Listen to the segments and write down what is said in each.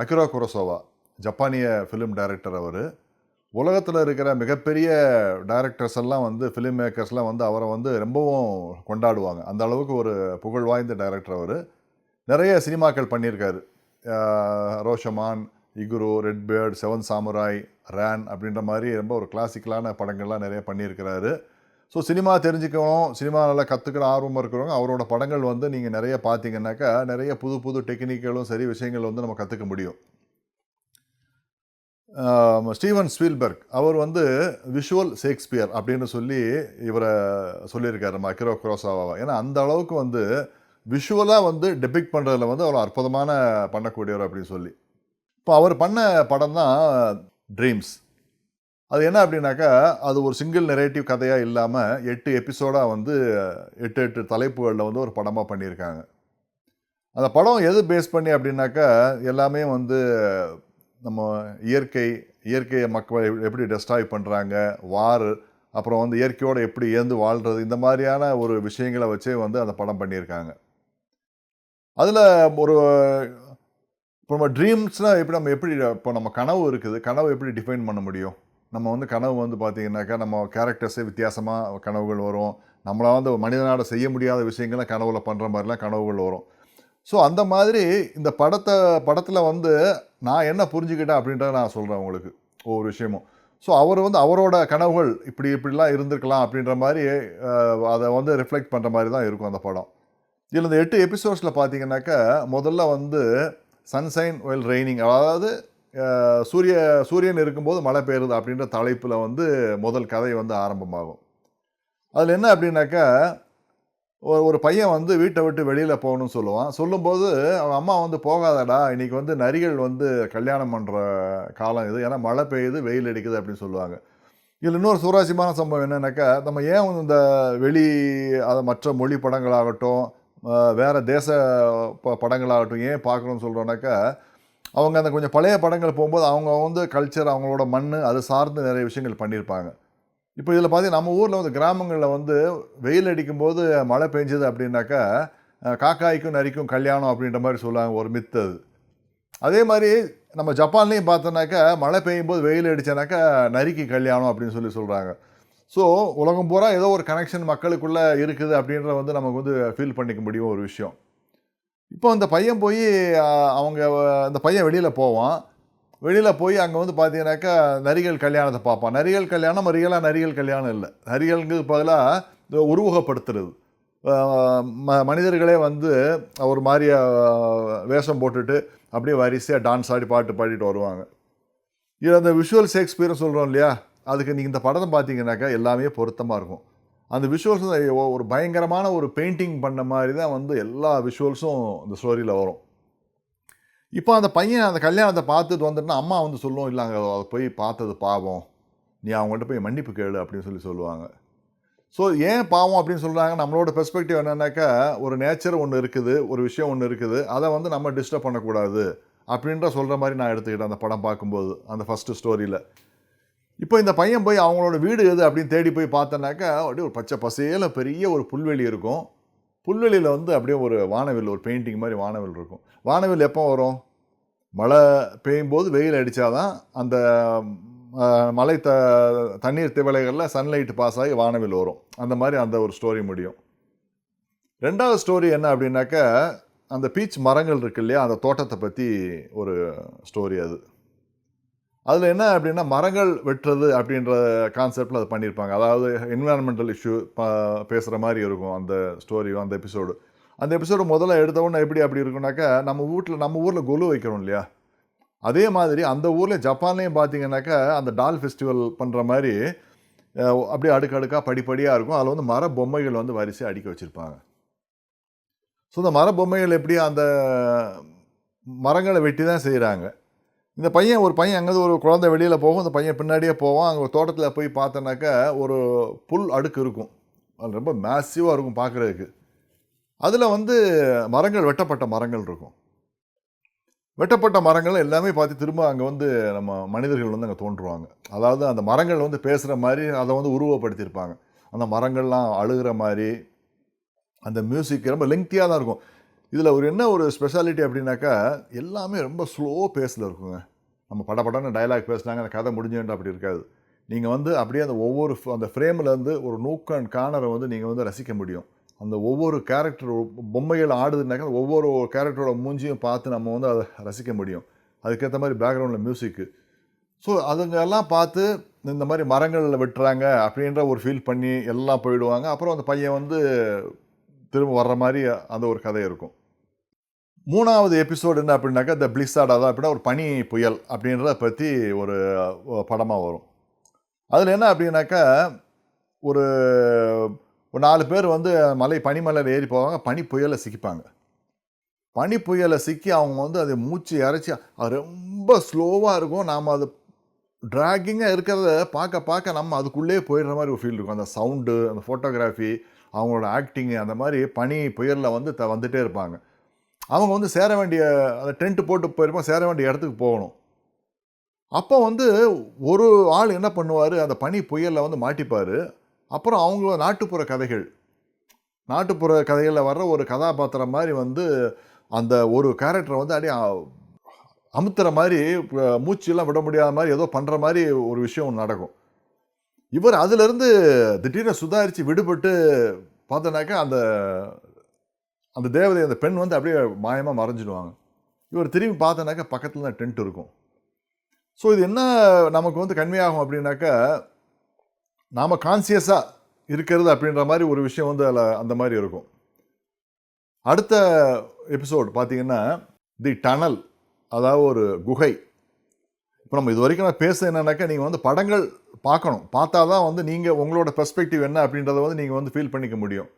Akira Kurosawa ஜப்பானிய film director அவர். உலகத்தில் இருக்கிற மிகப்பெரிய டைரக்டர்ஸ் எல்லாம் வந்து ஃபிலிம் மேக்கர்ஸ்லாம் வந்து அவரை வந்து ரொம்பவும் கொண்டாடுவாங்க. அந்த அளவுக்கு ஒரு புகழ் வாய்ந்த டைரக்டர் அவர். நிறைய சினிமாக்கள் பண்ணியிருக்காரு. Rashomon Ikiru Red Beard Seven Samurai Ran அப்படின்ற மாதிரி ரொம்ப ஒரு கிளாசிக்கலான படங்கள்லாம் நிறைய பண்ணியிருக்கிறாரு. ஸோ சினிமா தெரிஞ்சுக்கணும் சினிமா நல்லா கற்றுக்கிற ஆர்வமாக இருக்கிறவங்க அவரோட படங்கள் வந்து நீங்கள் நிறைய பார்த்தீங்கன்னாக்கா நிறைய புது புது டெக்னிக்களும் சரி விஷயங்கள் வந்து நம்ம கற்றுக்க முடியும். ஸ்டீவன் ஸ்பீல்பர்க் அவர் வந்து விஷுவல் ஷேக்ஸ்பியர் அப்படின்னு சொல்லி இவரை சொல்லியிருக்காரு நம்ம அக்கிரோ குரோசாவா ஏன்னா அந்த அளவுக்கு வந்து விஷுவலாக வந்து டெபிக் பண்ணுறதுல வந்து அவ்வளோ அற்புதமான பண்ணக்கூடியவர் அப்படின்னு சொல்லி. இப்போ அவர் பண்ண படம் தான் ட்ரீம்ஸ் அது என்ன அப்படின்னாக்கா அது ஒரு சிங்கிள் நெரேட்டிவ் கதையாக இல்லாமல் எட்டு எபிசோடாக வந்து எட்டு எட்டு தலைப்புகளில் வந்து ஒரு படமாக பண்ணியிருக்காங்க. அந்த படம் எது பேஸ் பண்ணி அப்படின்னாக்கா எல்லாமே வந்து நம்ம இயற்கை இயற்கையை மக்கள் எப்படி டெஸ்ட்ராய் பண்ணுறாங்க வார் அப்புறம் வந்து இயற்கையோடு எப்படி ஏந்து வாழ்கிறது இந்த மாதிரியான ஒரு விஷயங்களை வச்சே வந்து அந்த படம் பண்ணியிருக்காங்க. அதில் ஒரு இப்போ நம்ம ட்ரீம்ஸ்னால் எப்படி நம்ம எப்படி இப்போ நம்ம கனவு இருக்குது கனவு எப்படி டிஃபைன் பண்ண முடியும்? நம்ம வந்து கனவு வந்து பார்த்தீங்கன்னாக்கா நம்ம கேரக்டர்ஸே வித்தியாசமாக கனவுகள் வரும். நம்மளால் வந்து மனிதனால செய்ய முடியாத விஷயங்களை கனவுல பண்ணுற மாதிரிலாம் கனவுகள் வரும். ஸோ அந்த மாதிரி இந்த படத்தை படத்தில் வந்து நான் என்ன புரிஞ்சுக்கிட்டேன் அப்படின்றத நான் சொல்கிறேன் உங்களுக்கு ஒவ்வொரு விஷயமும். ஸோ அவர் வந்து அவரோட கனவுகள் இப்படி இப்படிலாம் இருந்திருக்கலாம் அப்படின்ற மாதிரி அதை வந்து ரிஃப்ளெக்ட் பண்ணுற மாதிரி தான் இருக்கும் அந்த படம். இதில் இந்த எட்டு எபிசோட்ஸில் பார்த்தீங்கன்னாக்கா முதல்ல வந்து சன்சைன் ஒயில் ரெய்னிங் அதாவது சூரிய சூரியன் இருக்கும்போது மழை பெய்யுறது அப்படின்ற தலைப்பில் வந்து முதல் கதை வந்து ஆரம்பமாகும். அதில் என்ன அப்படின்னாக்கா ஒரு ஒரு பையன் வந்து வீட்டை விட்டு வெளியில் போகணும்னு சொல்லுவான். சொல்லும்போது அவன் அம்மா வந்து போகாதடா இன்றைக்கி வந்து நரிகள் வந்து கல்யாணம் பண்ணுற காலம் இது. ஏன்னா மழை பெய்யுது வெயில் அடிக்குது அப்படின்னு சொல்லுவாங்க. இதில் இன்னொரு சுவாரஸ்யமான சம்பவம் என்னென்னாக்கா நம்ம ஏன் வந்து இந்த வெளி அதை மற்ற மொழி படங்களாகட்டும் வேறு தேச ப படங்களாகட்டும் ஏன் பார்க்கணும்னு சொல்கிறோன்னாக்கா அவங்க அந்த கொஞ்சம் பழைய படங்கள் போகும்போது அவங்க வந்து கல்ச்சர் அவங்களோட மண் அது சார்ந்து நிறைய விஷயங்கள் பண்ணியிருப்பாங்க. இப்போ இதில் பார்த்தீங்கன்னா நம்ம ஊரில் வந்து கிராமங்களில் வந்து வெயில் அடிக்கும்போது மழை பெஞ்சது அப்படின்னாக்கா காக்காய்க்கும் நரிக்கும் கல்யாணம் அப்படின்ற மாதிரி சொல்லுவாங்க ஒரு மித்து அது. அதே மாதிரி நம்ம ஜப்பான்லேயும் பார்த்தோன்னாக்கா மழை பெய்யும் போது வெயில் அடித்தனாக்கா நரிக்கு கல்யாணம் அப்படின்னு சொல்லி சொல்கிறாங்க ஸோ உலகம் பூரா ஏதோ ஒரு கனெக்ஷன் மக்களுக்குள்ளே இருக்குது அப்படின்ற வந்து நமக்கு வந்து ஃபீல் பண்ணிக்க முடியும் ஒரு விஷயம். இப்போ அந்த பையன் போய் அவங்க அந்த பையன் வெளியில் போவான். வெளியில் போய் அங்கே வந்து பார்த்தீங்கன்னாக்கா நரிகள் கல்யாணத்தை பார்ப்பான். நரிகள் கல்யாணம் ரியலாக நரிகள் கல்யாணம் இல்லை. நரிகள்ங்கிறது பதிலாக உருவகப்படுத்துறது. ம மனிதர்களே வந்து ஒரு மாதிரி வேஷம் போட்டுட்டு அப்படியே வரிசையாக டான்ஸ் ஆடி பாட்டு பாடிட்டு வருவாங்க. இது அந்த விஷுவல் ஷேக்ஸ்பியர்னு சொல்கிறோம் இல்லையா? அதுக்கு நீங்கள் இந்த படத்தை பார்த்தீங்கன்னாக்கா எல்லாமே பொருத்தமாக இருக்கும். அந்த விஷுவல்ஸ் ஒரு பயங்கரமான ஒரு பெயிண்டிங் பண்ண மாதிரி தான் வந்து எல்லா விஷுவல்ஸும் இந்த ஸ்டோரியில் வரும். இப்போ அந்த பையன் அந்த கல்யாணத்தை பார்த்துட்டு வந்துட்டுனா அம்மா வந்து சொல்லுவோம் இல்லை அங்கே அதை போய் பார்த்தது பாவம். நீ அவங்கள்ட்ட போய் மன்னிப்பு கேளு அப்படின்னு சொல்லி சொல்லுவாங்க. ஸோ ஏன் பாவம் அப்படின்னு சொல்கிறாங்க நம்மளோட பெர்ஸ்பெக்டிவ் என்னென்னாக்கா ஒரு நேச்சர் ஒன்று இருக்குது ஒரு விஷயம் ஒன்று இருக்குது. அதை வந்து நம்ம டிஸ்டர்ப் பண்ணக்கூடாது அப்படின்ற சொல்கிற மாதிரி நான் எடுத்துக்கிட்டேன் அந்த படம் பார்க்கும்போது அந்த ஃபஸ்ட்டு ஸ்டோரியில் இப்போ இந்த பையன் போய் அவங்களோட வீடு எது அப்படின்னு தேடி போய் பார்த்தோன்னாக்கா அப்படியே ஒரு பச்சை பசேல பெரிய ஒரு புல்வெளி இருக்கும். புல்வெளியில் வந்து அப்படியே ஒரு வானவில் ஒரு பெயிண்டிங் மாதிரி வானவில் இருக்கும். வானவில் எப்போ வரும்? மழை பெய்யும் போது வெயில் அடித்தாதான் அந்த மலை த தண்ணீர் திவலைகளில் சன்லைட் பாஸ் ஆகி வானவில் வரும். அந்த மாதிரி அந்த ஒரு ஸ்டோரி முடியும். ரெண்டாவது ஸ்டோரி என்ன அப்படின்னாக்கா அந்த பீச் மரங்கள் இருக்கு இல்லையா அந்த தோட்டத்தை பற்றி ஒரு ஸ்டோரி அது. அதில் என்ன அப்படின்னா மரங்கள் வெட்டுறது அப்படின்ற கான்செப்டில் அது பண்ணியிருப்பாங்க அதாவது என்விரான்மெண்டல் இஷ்யூ பேசுகிற மாதிரி இருக்கும் அந்த ஸ்டோரி அந்த எபிசோடு அந்த எபிசோடு முதல்ல எடுத்த உடனே எப்படி அப்படி இருக்குனாக்கா நம்ம வீட்டில் நம்ம ஊரில் கொலு வைக்கிறோம் இல்லையா? அதே மாதிரி அந்த ஊரில் ஜப்பான்லேயும் பார்த்தீங்கன்னாக்கா அந்த டால் ஃபெஸ்டிவல் பண்ணுற மாதிரி அப்படியே அடுக்கடுக்காக படிப்படியாக இருக்கும். அதில் வந்து மர பொம்மைகள் வந்து வரிசையாக அடுக்கி வச்சுருப்பாங்க. ஸோ இந்த மர பொம்மைகள் எப்படி அந்த மரங்களை வெட்டி தான் செய்கிறாங்க இந்த பையன் ஒரு பையன் அங்கே ஒரு குழந்தை வெளியில் போகும் அந்த பையன் பின்னாடியே போவான். அங்கே தோட்டத்தில் போய் பார்த்தோன்னாக்கா ஒரு புல் அடுக்கு இருக்கும். அது ரொம்ப மேசிவாக இருக்கும் பார்க்குறதுக்கு. அதில் வந்து மரங்கள் வெட்டப்பட்ட மரங்கள் இருக்கும். வெட்டப்பட்ட மரங்கள் எல்லாமே பார்த்து திரும்ப அங்கே வந்து நம்ம மனிதர்கள் வந்து அங்கே தோன்றுவாங்க. அதாவது அந்த மரங்கள் வந்து பேசுகிற மாதிரி அதை வந்து உருவப்படுத்தியிருப்பாங்க. அந்த மரங்கள்லாம் அழுகிற மாதிரி அந்த மியூசிக் ரொம்ப லெங்க்தியாக தான் இருக்கும். இதில் ஒரு என்ன ஒரு ஸ்பெஷாலிட்டி அப்படின்னாக்கா எல்லாமே ரொம்ப ஸ்லோ பேஸில் இருக்குங்க. நம்ம படபடன்னு டயலாக் பேசுனாங்க அந்த கதை முடிஞ்சுட்டு அப்படி இருக்காது. நீங்கள் வந்து அப்படியே அந்த ஒவ்வொரு அந்த ஃப்ரேமில் இருந்து ஒரு நூக் அண்ட் கார்னரை வந்து நீங்கள் வந்து ரசிக்க முடியும். அந்த ஒவ்வொரு கேரக்டர் பொம்மைகள் ஆடுதுனாக்கா ஒவ்வொரு கேரக்டரோட மூஞ்சியும் பார்த்து நம்ம வந்து அதை ரசிக்க முடியும். அதுக்கேற்ற மாதிரி பேக்ரவுண்டில் மியூசிக்கு ஸோ அதுங்கெல்லாம் பார்த்து இந்த மாதிரி மரங்களில் வெட்டுறாங்க அப்படின்ற ஒரு ஃபீல் பண்ணி எல்லாம் போயிடுவாங்க. அப்புறம் அந்த பையன் வந்து திரும்ப வர்ற மாதிரி அந்த ஒரு கதை இருக்கும். மூணாவது எபிசோடு என்ன அப்படின்னாக்கா த பிளிஸாட் அதான் அப்படின்னா ஒரு பனி புயல் அப்படின்றத பற்றி ஒரு படமாக வரும். அதில் என்ன அப்படின்னாக்கா ஒரு ஒரு நாலு பேர் வந்து மலை பனிமலையில் ஏறி போவாங்க பனி புயலை சிக்கிப்பாங்க. பனி புயலை சிக்கி அவங்க வந்து அதை மூச்சு இறைச்சி அது ரொம்ப ஸ்லோவாக இருக்கும். நாம் அது ட்ராகிங்காக இருக்கிறத பார்க்க பார்க்க நம்ம அதுக்குள்ளே போயிடுற மாதிரி ஒரு ஃபீல் இருக்கும். அந்த சவுண்டு அந்த ஃபோட்டோகிராஃபி அவங்களோட ஆக்டிங்கு அந்த மாதிரி பனி புயலில் வந்து த வந்துகிட்டே இருப்பாங்க. அவங்க வந்து சேர வேண்டிய அந்த டென்ட் போட்டு போயிருப்போம் சேர வேண்டிய இடத்துக்கு போகணும். அப்போ வந்து ஒரு ஆள் என்ன பண்ணுவார் அந்த பனி புயலில் வந்து மாட்டிப்பார். அப்புறம் அவங்க நாட்டுப்புற கதைகள். நாட்டுப்புற கதைகளில் வர்ற ஒரு கதாபாத்திரம் மாதிரி வந்து அந்த ஒரு கேரக்டரை வந்து அப்படியே அமுத்துற மாதிரி அஹ், மூச்செல்லாம் விட முடியாத மாதிரி ஏதோ பண்ணுற மாதிரி ஒரு விஷயம் ஒன்று நடக்கும். இவர் அதிலிருந்து திடீர்னு சுதாரித்து விடுபட்டு பார்த்தோன்னாக்கா அந்த அந்த தேவதை அந்த பெண் வந்து அப்படியே மாயமாக மறைஞ்சிடுவாங்க. இவர் திரும்பி பார்த்தோன்னாக்கா பக்கத்தில் தான் டென்ட் இருக்கும். ஸோ இது என்ன நமக்கு வந்து கன்மையாகும் அப்படின்னாக்கா நாம் கான்சியஸாக இருக்கிறது அப்படின்ற மாதிரி ஒரு விஷயம் வந்து அதில் அந்த மாதிரி இருக்கும். அடுத்த எபிசோட் பார்த்திங்கன்னா தி டனல் அதாவது ஒரு குகை. இப்போ நம்ம இது வரைக்கும் நான் பேச என்னன்னாக்கா நீங்கள் வந்து படங்கள் பார்க்கணும். பார்த்தா தான் வந்து நீங்கள் உங்களோட பெர்ஸ்பெக்டிவ் என்ன அப்படின்றத வந்து நீங்கள் வந்து ஃபீல் பண்ணிக்க முடியும்.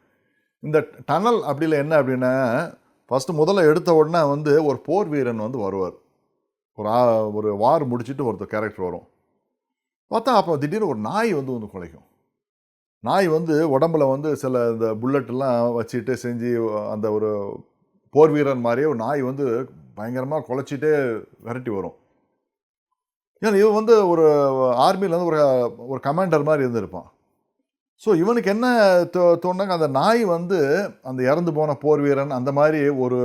இந்த டனல் அப்படியில் என்ன அப்படின்னா ஃபஸ்ட்டு முதல்ல எடுத்த உடனே வந்து ஒரு போர் வீரன் வந்து வருவார். ஒரு ஆ- ஒரு வார் முடிச்சிட்டு ஒருத்தர் கேரக்டர் வரும். பார்த்தா அப்போ திடீர்னு ஒரு நாய் வந்து வந்து குலைக்கும். நாய் வந்து உடம்புல வந்து சில இந்த புல்லட்லாம் வச்சுட்டு செஞ்சு அந்த ஒரு போர் வீரன் மாதிரியே ஒரு நாய் வந்து பயங்கரமாக குலைச்சிட்டே விரட்டி வரும். ஏன்னா இவன் வந்து ஒரு ஆர்மியில் வந்து ஒரு ஒரு கமாண்டர் மாதிரி இருந்திருப்பான். ஸோ இவனுக்கு என்ன தோ தோணுனாங்க அந்த நாய் வந்து அந்த இறந்து போன போர் வீரன் அந்த மாதிரி ஒரு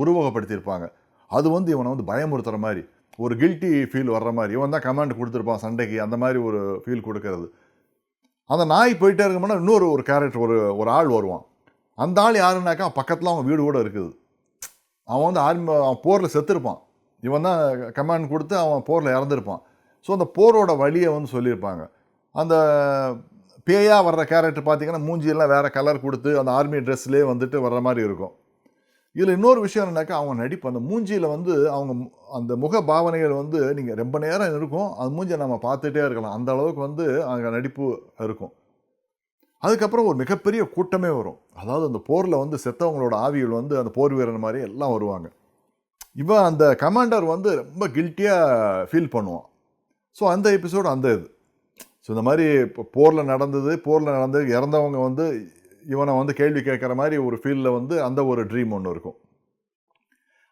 உருவகப்படுத்தியிருப்பாங்க. அது வந்து இவனை வந்து பயமுறுத்துகிற மாதிரி ஒரு கில்ட்டி ஃபீல் வர்ற மாதிரி. இவன் தான் கமாண்ட் கொடுத்துருப்பான் சண்டைக்கு அந்த மாதிரி ஒரு ஃபீல் கொடுக்கறது. அந்த நாய் போயிட்டே இருக்கும்போது இன்னொரு ஒரு கேரக்டர் ஒரு ஒரு ஆள் வருவான். அந்த ஆள் யாருன்னாக்கா பக்கத்தில் அவன் வீடு கூட இருக்குது. அவன் வந்து ஆர்மி அவன் போரில் செத்துருப்பான். இவன் தான் கமாண்ட் கொடுத்து அவன் போரில் இறந்துருப்பான். ஸோ அந்த போரோட வழியை வந்து சொல்லியிருப்பாங்க. அந்த பேயாக வர்ற கேரக்டர் பார்த்தீங்கன்னா மூஞ்சியெல்லாம் வேறு கலர் கொடுத்து அந்த ஆர்மி ட்ரெஸ்லேயே வந்துட்டு வர்ற மாதிரி இருக்கும். இதில் இன்னொரு விஷயம் என்னன்னாக்கா அவங்க நடிப்பு அந்த மூஞ்சியில் வந்து அவங்க மு- அந்த முக பாவனைகள் வந்து நீங்கள் ரொம்ப நேரம் இருக்கும். அந்த மூஞ்சியை நம்ம பார்த்துட்டே இருக்கலாம். அந்த அளவுக்கு வந்து அங்கே நடிப்பு இருக்கும். அதுக்கப்புறம் ஒரு மிகப்பெரிய கூட்டமே வரும். அதாவது அந்த போரில் வந்து செத்தவங்களோட ஆவிகள் வந்து அந்த போர் வீரன் மாதிரி எல்லாம் வருவாங்க. இவன் அந்த கமாண்டர் வந்து ரொம்ப கில்ட்டியாக ஃபீல் பண்ணுவான். ஸோ அந்த எபிசோடு அந்த இது. ஸோ இந்த மாதிரி இப்போ போரில் நடந்தது போரில் நடந்து இறந்தவங்க வந்து இவனை வந்து கேள்வி கேட்குற மாதிரி ஒரு ஃபீல்டில் வந்து அந்த ஒரு ட்ரீம் ஒன்று இருக்கும்.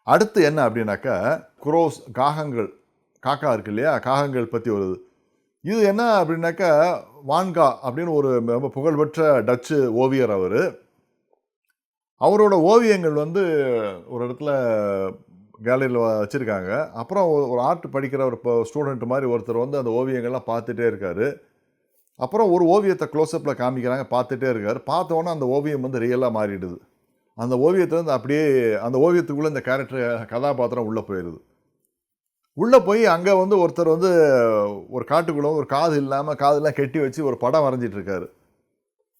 அடுத்து என்ன அப்படின்னாக்கா குரோஸ் காகங்கள் காக்கா இருக்கு இல்லையா? காகங்கள் பற்றி வருது இது. என்ன அப்படின்னாக்கா வான்கா அப்படின்னு ஒரு ரொம்ப புகழ்பெற்ற டச்சு ஓவியர் அவர். அவரோட ஓவியங்கள் வந்து ஒரு இடத்துல கேலரியில் வச்சுருக்காங்க. அப்புறம் ஒரு- ஆர்ட் படிக்கிற ஒரு ஸ்டூடெண்ட் மாதிரி ஒருத்தர் வந்து அந்த ஓவியங்கள்லாம் பார்த்துட்டே இருக்கார். அப்புறம் ஒரு ஓவியத்தை க்ளோஸ்அப்பில் காமிக்கிறாங்க பார்த்துட்டே இருக்கார். பார்த்தோன்னே அந்த ஓவியம் வந்து ரியலாக மாறிடுது. அந்த ஓவியத்தை வந்து அப்படியே அந்த ஓவியத்துக்குள்ளே இந்த கேரக்டர் கதாபாத்திரம் உள்ளே போயிடுது உள்ளே போய் அங்கே வந்து ஒருத்தர் வந்து ஒரு காட்டுக்குள்ளே ஒரு காது இல்லாமல் காதெல்லாம் கெட்டி வச்சு ஒரு படம் வரைஞ்சிட்ருக்காரு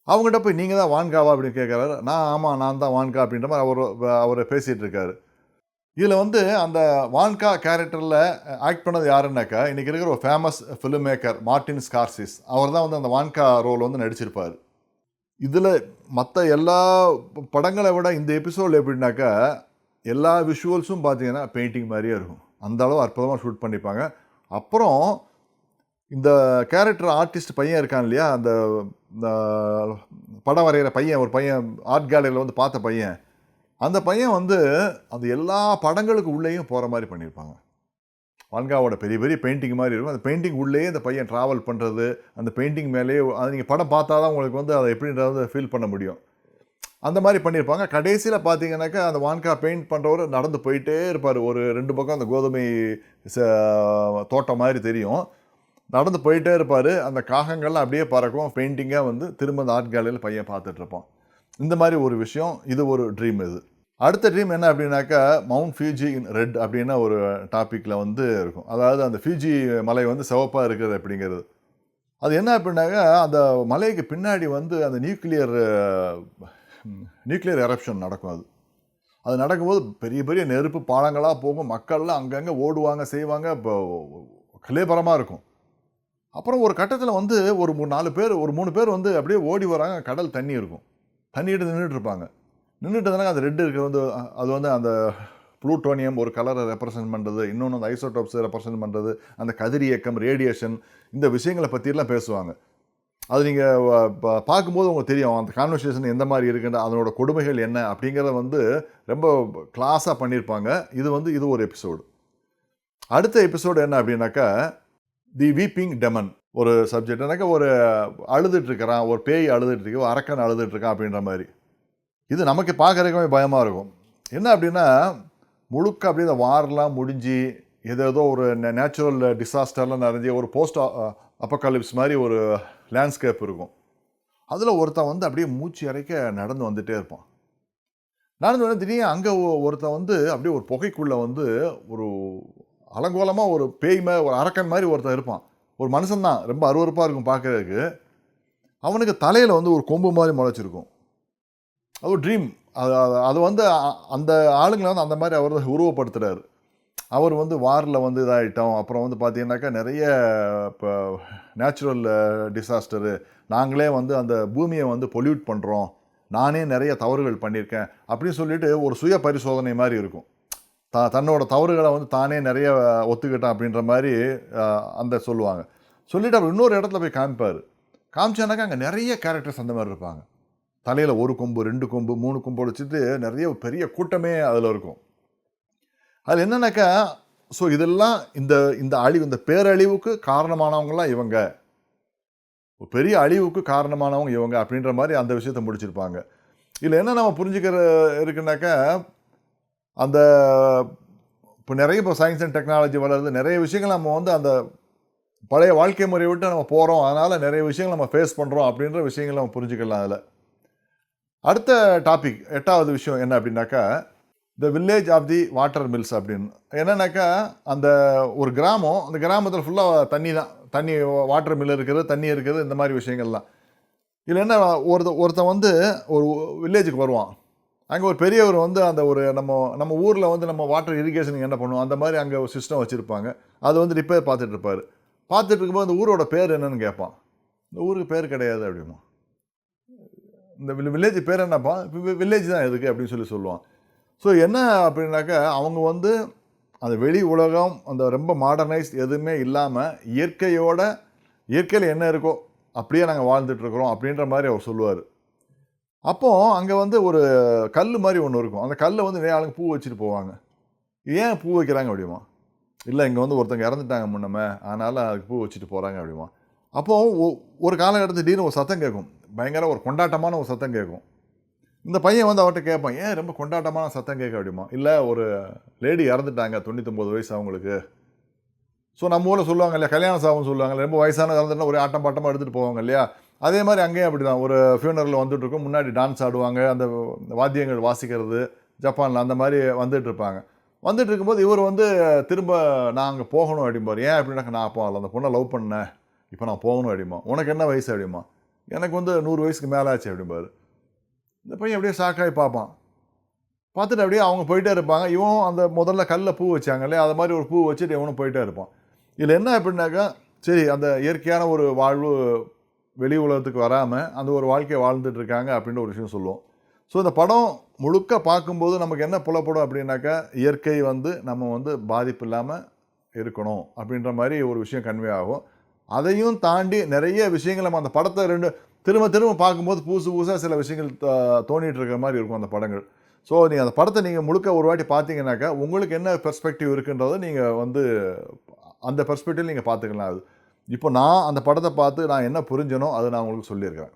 அவங்ககிட்ட போய் நீங்கள் தான் வான்காவா? அப்படின்னு கேட்குறாரு நான் ஆமாம் நான் தான் வான்கா அப்படின்ற மாதிரி அவர் அவர் பேசிகிட்டு இருக்காரு. இதில் வந்து அந்த வான்கா கேரக்டரில் ஆக்ட் பண்ணது யாருன்னாக்கா இன்றைக்கி இருக்கிற ஒரு famous film maker Martin Scorsese அவர் தான் வந்து அந்த வான்கா ரோல் வந்து நடிச்சிருப்பார். இதில் மற்ற எல்லா படங்களை விட இந்த எபிசோடில் எப்படின்னாக்கா எல்லா விஷுவல்ஸும் பார்த்தீங்கன்னா பெயிண்டிங் மாதிரியே இருக்கும். அந்த அளவு அற்புதமாக ஷூட் பண்ணிப்பாங்க. அப்புறம் இந்த கேரக்டர் ஆர்டிஸ்ட் பையன் இருக்கான் இல்லையா அந்த படம் வரைகிற பையன் ஒரு பையன் ஆர்ட் கேலரியில் வந்து பார்த்த பையன் அந்த பையன் வந்து அந்த எல்லா படங்களுக்கு உள்ளேயும் போகிற மாதிரி பண்ணியிருப்பாங்க. வான்காவோட பெரிய பெரிய பெயிண்டிங் மாதிரி இருக்கும். அந்த பெயிண்டிங் உள்ளேயே அந்த பையன் ட்ராவல் பண்ணுறது அந்த பெயிண்டிங் மேலேயே அது நீங்கள் படம் பார்த்தா தான் உங்களுக்கு வந்து அதை எப்படின்றத ஃபீல் பண்ண முடியும். அந்த மாதிரி பண்ணியிருப்பாங்க. கடைசியில் பார்த்தீங்கன்னாக்கா அந்த வான்கா பெயிண்ட் பண்ணுறவர் நடந்து போயிட்டே இருப்பார். ஒரு ரெண்டு பக்கம் அந்த கோதுமை ச- தோட்டம் மாதிரி தெரியும். நடந்து போயிட்டே இருப்பார். அந்த காகங்கள்லாம் அப்படியே பறக்கும். பெயிண்டிங்காக வந்து திரும்ப அந்த ஆர்ட் கேலரியில் பையன் பார்த்துட்ருப்பான் இந்த மாதிரி ஒரு விஷயம் இது ஒரு ட்ரீம் இது. அடுத்த ட்ரீம் என்ன அப்படின்னாக்கா மவுண்ட் ஃபியூஜி இன் ரெட் அப்படின்னா ஒரு டாப்பிக்கில் வந்து இருக்கும். அதாவது அந்த ஃபியூஜி மலை வந்து சிவப்பாக இருக்கிறது அப்படிங்கிறது. அது என்ன அப்படின்னாக்கா அந்த மலைக்கு பின்னாடி வந்து அந்த நியூக்ளியர் நியூக்ளியர் எரப்ஷன் நடக்கும் அது. அது நடக்கும்போது பெரிய பெரிய நெருப்பு பாலங்களாக போகும். மக்கள்லாம் அங்கங்கே ஓடுவாங்க செய்வாங்க. இப்போ கிளேபரமாக இருக்கும். அப்புறம் ஒரு கட்டத்தில் வந்து ஒரு மூணு நாலு பேர் ஒரு மூணு பேர் வந்து அப்படியே ஓடி வராங்க. கடல் தண்ணி இருக்கும். தண்ணிட்டு நின்றுட்டு இருப்பாங்க நின்றுட்டதுனால அது ரெட் இருக்கிறது வந்து அது வந்து அந்த ப்ளூட்டோனியம் ஒரு கலரை ரெப்ரசன்ட் பண்ணுறது இன்னொன்று அந்த ஐசோடோப்ஸை ரெப்ரசன்ட் பண்ணுறது அந்த கதிரியக்கம் ரேடியேஷன் இந்த விஷயங்களை பற்றிலாம் பேசுவாங்க. அது நீங்கள் பார்க்கும்போது உங்களுக்கு தெரியும் அந்த கான்வர்சேஷன் எந்த மாதிரி இருக்குன்ற அதனோட கொடுமைகள் என்ன அப்படிங்கிறத வந்து ரொம்ப கிளாஸாக பண்ணியிருப்பாங்க. இது வந்து இது ஒரு எபிசோடு அடுத்த எபிசோடு என்ன அப்படின்னாக்கா தி வீப்பிங் டெமன் ஒரு சப்ஜெக்ட்னாக்கா ஒரு அழுதுட்டுருக்கிறான் ஒரு பேய் அழுதுட்டு ஒரு அரக்கன் அழுதுட்டு இருக்கான் அப்படின்ற மாதிரி. இது நமக்கு பார்க்குறதுக்குமே பயமாக இருக்கும். என்ன அப்படின்னா முழுக்க அப்படியே இந்த வாரெலாம் முடிஞ்சு ஏதேதோ ஏதோ ஒரு நேச்சுரல் டிசாஸ்டர்லாம் நிறைஞ்சு ஒரு போஸ்ட் அப்போகாலிப்ஸ் மாதிரி ஒரு லேண்ட்ஸ்கேப் இருக்கும். அதில் ஒருத்தன் வந்து அப்படியே மூச்சு இறைக்க நடந்து வந்துகிட்டே இருப்பான். நடந்து வந்து திடீர்னு அங்கே ஒருத்தன் வந்து அப்படியே ஒரு புகைக்குள்ளே வந்து ஒரு அலங்கோலமாக ஒரு பேய் மாதிரி ஒரு அரக்கன் மாதிரி ஒருத்தன் இருப்பான். ஒரு மனுஷன்தான். ரொம்ப அருவருப்பாக இருக்கும் பார்க்குறதுக்கு. அவனுக்கு தலையில் வந்து ஒரு கொம்பு மாதிரி முளைச்சிருக்கும். அது ஒரு ட்ரீம் அது அது- வந்து அந்த ஆளுங்களை வந்து அந்த மாதிரி அவர் உருவப்படுத்துகிறாரு அவர் வந்து வாரில் வந்து இதாகிட்டோம் அப்புறம் வந்து பார்த்தீங்கன்னாக்கா நிறைய இப்போ நேச்சுரல் டிசாஸ்டரு நாங்களே வந்து அந்த பூமியை வந்து பொல்யூட் பண்ணுறோம் நானே நிறைய தவறுகள் பண்ணியிருக்கேன். அப்படின்னு சொல்லிட்டு ஒரு சுய பரிசோதனை மாதிரி இருக்கும். த தன்னோட தவறுகளை வந்து தானே நிறைய ஒத்துக்கிட்டான் அப்படின்ற மாதிரி அந்த சொல்லுவாங்க. சொல்லிவிட்டு அவர் இன்னொரு இடத்துல போய் காமிப்பார். காமிச்சானாக்கா அங்கே நிறைய கேரக்டர்ஸ் அந்த மாதிரி இருப்பாங்க. தலையில் ஒரு கொம்பு ரெண்டு கொம்பு மூணு கொம்பு வச்சுட்டு நிறைய பெரிய கூட்டமே அதில் இருக்கும். அதில் என்னென்னாக்கா ஸோ இதெல்லாம் இந்த இந்த அழிவு இந்த பேரழிவுக்கு காரணமானவங்களாம் இவங்க. பெரிய அழிவுக்கு காரணமானவங்க இவங்க அப்படின்ற மாதிரி அந்த விஷயத்தை முடிச்சிருப்பாங்க. இதில் என்ன நம்ம புரிஞ்சுக்கிற இருக்குனாக்கா அந்த இப்போ நிறைய இப்போ சயின்ஸ் அண்ட் டெக்னாலஜி வளருது நிறைய விஷயங்கள் நம்ம வந்து அந்த பழைய வாழ்க்கை முறையை விட்டு நம்ம போகிறோம் அதனால் நிறைய விஷயங்கள் நம்ம ஃபேஸ் பண்ணுறோம் அப்படின்ற விஷயங்களை நம்ம புரிஞ்சுக்கலாம் அதில். அடுத்த டாபிக் எட்டாவது விஷயம் என்ன அப்படின்னாக்கா the Village of the Water Mills அப்படின்னு. என்னன்னாக்கா அந்த ஒரு கிராமம் அந்த கிராமத்தில் ஃபுல்லாக தண்ணி தான். தண்ணி வாட்டர் மில் இருக்கிறது தண்ணி இருக்கிறது இந்த மாதிரி விஷயங்கள்லாம். இதில் என்ன ஒருத்த ஒருத்தன் வந்து ஒரு வில்லேஜுக்கு வருவான். அங்கே ஒரு பெரியவர் வந்து அந்த ஒரு நம்ம நம்ம ஊரில் வந்து நம்ம வாட்டர் இரிகேஷனுக்கு என்ன பண்ணுவோம்? அந்த மாதிரி அங்கே ஒரு சிஸ்டம் வச்சுருப்பாங்க. அது வந்து ரிப்பேர் பார்த்துட்டு இருப்பார். பார்த்துட்டு இருக்கும்போது அந்த ஊரோட பேர் என்னன்னு கேட்பான். இந்த ஊருக்கு பேர் கிடையாது அப்படிமா. இந்த வில்லேஜ் பேர் என்னப்பா? வில்லேஜ் தான் எதுக்கு அப்படின்னு சொல்லி சொல்லுவான். ஸோ என்ன அப்படின்னாக்கா அவங்க வந்து அந்த வெளி உலகம் அந்த ரொம்ப மாடர்னைஸ் எதுவுமே இல்லாமல் இயற்கையோட இயற்கையில் என்ன இருக்கோ அப்படியே நாங்கள் வாழ்ந்துட்டுருக்குறோம் அப்படின்ற மாதிரி அவர் சொல்லுவார். அப்போது அங்கே வந்து ஒரு கல் மாதிரி ஒன்று இருக்கும். அந்த கல்லை வந்து நிறைய ஆளுங்க பூ வச்சுட்டு போவாங்க. ஏன் பூ வைக்கிறாங்க அப்படிமா? இல்லை இங்கே வந்து ஒருத்தங்க இறந்துட்டாங்க முன்னமே அதனால் அதுக்கு பூ வச்சுட்டு போகிறாங்க அப்படிமா? அப்போது ஒ- ஒரு காலகட்டத்தில் திடீர்னு ஒரு சத்தம் கேட்கும். பயங்கர ஒரு கொண்டாட்டமான ஒரு சத்தம் கேட்கும். இந்த பையன் வந்து அவர்கிட்ட கேட்பான் ஏன் ரொம்ப கொண்டாட்டமான சத்தம் கேட்க அப்படிமா? இல்லை ஒரு லேடி இறந்துட்டாங்க தொண்ணூத்தொம்பது வயசு அவங்களுக்கு. ஸோ நம்ம ஊரில் சொல்லுவாங்க இல்லையா கல்யாண சாபம் சொல்லுவாங்க ரொம்ப வயசான இறந்துட்டா ஒரு ஆட்டம் பாட்டமாக எடுத்துகிட்டு போவாங்க இல்லையா? அதே மாதிரி அங்கேயும் அப்படி தான் ஒரு ஃபியூனரில் வந்துட்டு இருக்கும் முன்னாடி டான்ஸ் ஆடுவாங்க. அந்த வாத்தியங்கள் வாசிக்கிறது ஜப்பானில் அந்த மாதிரி வந்துட்டு இருப்பாங்க வந்துட்டு இருக்கும்போது இவர் வந்து திரும்ப நான் அங்கே போகணும் அப்படிம்பார். ஏன் அப்படின்னாக்க நான் அப்போ அந்த பொண்ணை லவ் பண்ணேன். இப்போ நான் போகணும் அப்படிமா. உனக்கு என்ன வயசு? அப்படிமா. எனக்கு வந்து நூறு வயசுக்கு மேலே ஆச்சு அப்படிம்பார். இந்த பையன் அப்படியே ஷாக்காகி பார்ப்பான். பார்த்துட்டு அப்படியே அவங்க போயிட்டே இருப்பாங்க. இவன் அந்த முதல்ல கல்லில் பூ வச்சாங்க இல்லையா? அது மாதிரி ஒரு பூ வச்சுட்டு இவனும் போயிட்டே இருப்பான். இதில் என்ன அப்படின்னாக்கா சரி அந்த இயற்கையான ஒரு வாழ்வு வெளி உலகத்துக்கு வராமல் அந்த ஒரு வாழ்க்கையை வாழ்ந்துட்டு இருக்காங்க அப்படின்ற ஒரு விஷயம் சொல்லுவோம். ஸோ இந்த படம் முழுக்க பார்க்கும்போது நமக்கு என்ன புலப்படும் அப்படின்னாக்கா இயற்கை வந்து நம்ம வந்து பாதிப்பு இல்லாமல் இருக்கணும் அப்படின்ற மாதிரி ஒரு விஷயம் கன்வே ஆகும். அதையும் தாண்டி நிறைய விஷயங்கள் நம்ம அந்த படத்தை ரெண்டு திரும்ப திரும்ப பார்க்கும்போது புதுசு புதுசாக சில விஷயங்கள் தோ- இருக்கிற மாதிரி இருக்கும் அந்த படங்கள். ஸோ நீங்கள் அந்த படத்தை நீங்கள் முழுக்க ஒரு வாட்டி பார்த்தீங்கன்னாக்கா உங்களுக்கு என்ன பெர்ஸ்பெக்டிவ் இருக்குன்றதை நீங்கள் வந்து அந்த பெர்ஸ்பெக்டிவ் நீங்கள் பார்த்துக்கலாம். அது இப்போ நான் அந்த படத்தை பார்த்து நான் என்ன புரிஞ்சனோ அதை நான் உங்களுக்கு சொல்லியிருக்கிறேன்.